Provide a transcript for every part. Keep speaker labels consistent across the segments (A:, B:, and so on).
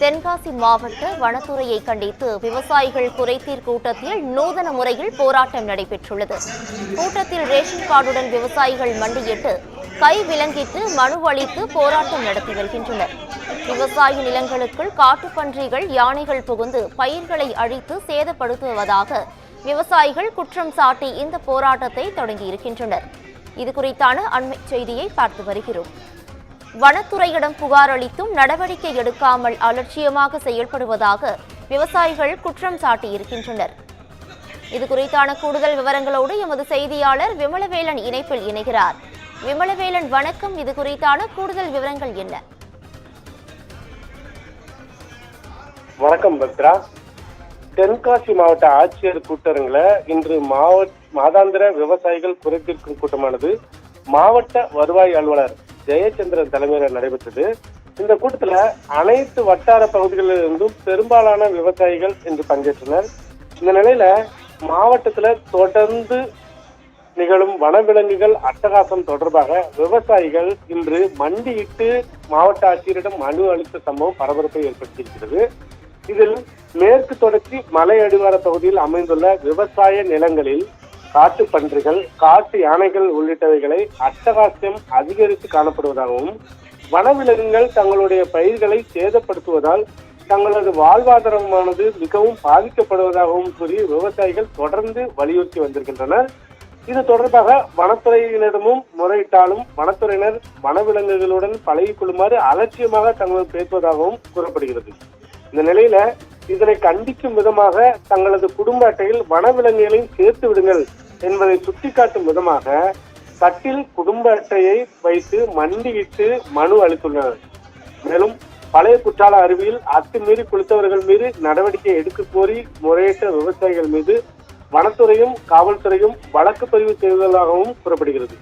A: தென்காசி மாவட்ட வனத்துறையை கண்டித்து விவசாயிகள் குறைதீர் கூட்டத்தில் நூதன முறையில் போராட்டம் நடைபெற்றுள்ளது. கூட்டத்தில் ரேஷன் கார்டுடன் விவசாயிகள் மண்டியிட்டு கை விலங்கிட்டு மனு அளித்து போராட்டம் நடத்தி வருகின்றனர். விவசாய நிலங்களுக்குள் காட்டுப்பன்றிகள் யானைகள் புகுந்து பயிர்களை அழித்து சேதப்படுத்துவதாக விவசாயிகள் குற்றம் சாட்டி இந்த போராட்டத்தை தொடங்கியிருக்கின்றனர். இது குறித்தான அண்மை செய்தியை பார்த்து வருகிறோம். வனத்துறையிடம் புகார் அளித்தும் நடவடிக்கை எடுக்காமல் அலட்சியமாக செயல்படுவதாக விவசாயிகள் குற்றம் சாட்டியிருக்கின்றனர். இது குறித்தான கூடுதல் விவரங்களோடு எமது செய்தியாளர் விமலவேலன் இணைப்பில் இணைகிறார். விமலவேலன் வணக்கம். இது குறித்தான கூடுதல் விவரங்கள் என்ன?
B: வணக்கம் பத்ரா. தென்காசி மாவட்ட ஆட்சியர் கூட்டரங்கில் இன்று மாவட்ட மாதாந்திர விவசாயிகள் குறைத்திருக்கும் கூட்டமானது மாவட்ட வருவாய் அலுவலர் ஜெயச்சந்திரன் தலைமையில நடைபெற்றது. இந்த கூட்டத்துல அனைத்து வட்டார பகுதிகளில் இருந்தும் பெரும்பாலான விவசாயிகள் இன்று பங்கேற்றனர். இந்த நிலையில மாவட்டத்துல தொடர்ந்து நிகழும் வனவிலங்குகள் அட்டகாசம் தொடர்பாக விவசாயிகள் இன்று மண்டியிட்டு மாவட்ட ஆட்சியரிடம் மனு அளித்த சம்பவம் பரபரப்பை ஏற்படுத்தியிருக்கிறது. இதில் மேற்கு தொடர்ச்சி மலை அடிவார பகுதியில் அமைந்துள்ள விவசாய நிலங்களில் காட்டு பன்றிகள் காட்டு யானைகள் உள்ளிட்டவைகளை அட்டகாசியம் அதிகரித்து காணப்படுவதாகவும் வனவிலங்குகள் தங்களுடைய பயிர்களை சேதப்படுத்துவதால் தங்களது வாழ்வாதாரமானது மிகவும் பாதிக்கப்படுவதாகவும் கூறி விவசாயிகள் தொடர்ந்து வலியுறுத்தி வந்திருக்கின்றனர். இது தொடர்பாக வனத்துறையினரிடமும் முறையிட்டாலும் வனத்துறையினர் வனவிலங்குகளுடன் பழகிக் கொள்ளுமாறு அலட்சியமாக தங்கள் பேசுவதாகவும் கூறப்படுகிறது. இந்த நிலையில இதனை கண்டிக்கும் விதமாக தங்களது குடும்ப அட்டையில் வனவிலங்குகளையும் சேர்த்து விடுங்கள் என்பதை சுட்டிக்காட்டும் விதமாக தட்டில் குடும்ப அட்டையை வைத்து மண்டியிட்டு மனு அளித்துள்ளனர். மேலும் பழைய குற்றால அருவியில் அத்துமீறி குளித்தவர்கள் மீது நடவடிக்கை எடுக்க கோரி முறையிட்ட விவசாயிகள் மீது வனத்துறையும் காவல்துறையும் வழக்கு பதிவு செய்வதாகவும் கூறப்படுகிறது.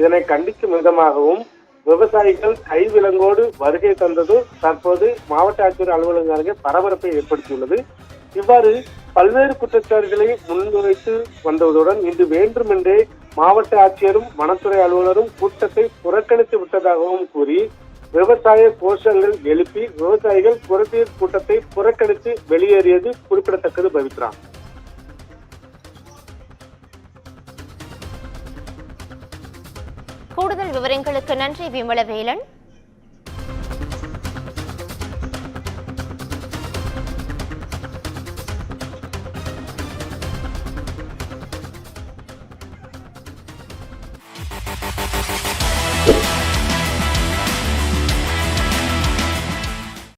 B: இதனை கண்டிக்கும் விதமாகவும் விவசாயிகள் கைவிலங்கோடு வருகை தந்தது. தற்போது மாவட்ட ஆட்சியர் அலுவலகம் அருகே பரபரப்பை ஏற்படுத்தியுள்ளது. இவ்வாறு பல்வேறு குற்றச்சாட்டுகளை முன்வைத்து வந்ததுடன் இன்று வேண்டுமென்றே மாவட்ட ஆட்சியரும் வனத்துறை அலுவலரும் கூட்டத்தை புறக்கணித்து விட்டதாகவும் கூறி விவசாய கோஷங்கள் எழுப்பி விவசாயிகள் குறைதீர் கூட்டத்தை புறக்கணித்து வெளியேறியது குறிப்பிடத்தக்கது பவித்ரா.
A: கூடுதல் விவரங்களுக்கு நன்றி விமலவேலன்.